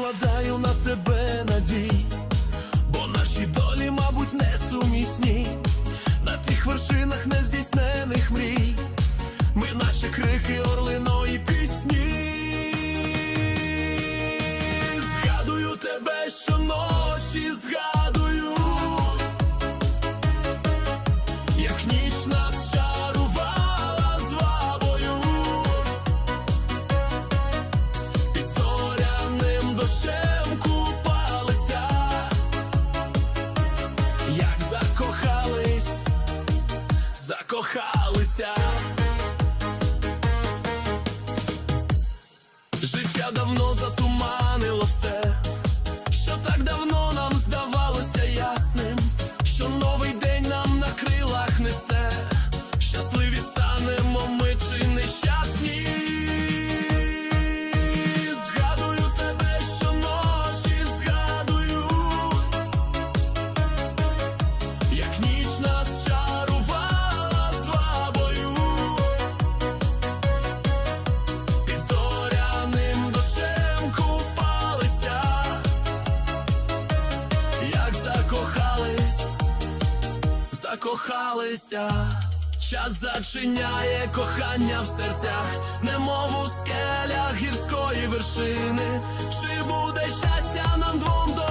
Покладаю на тебе надій, бо наші долі, мабуть, несумісні. На тих вершинах нездійснених мрій, ми наче крики орлиної дощем купалися, як закохались, закохалися. Життя давно затуманило закохалися, час зачиняє кохання в серцях, немов у скелях гірської вершини. Чи буде щастя нам двом до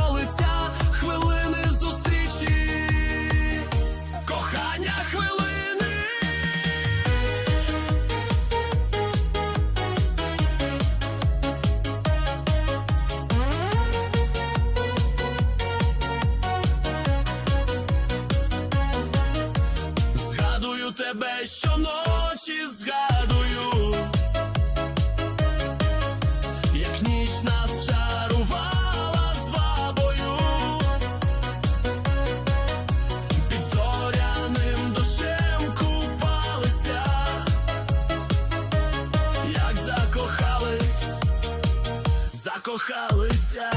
закохалися.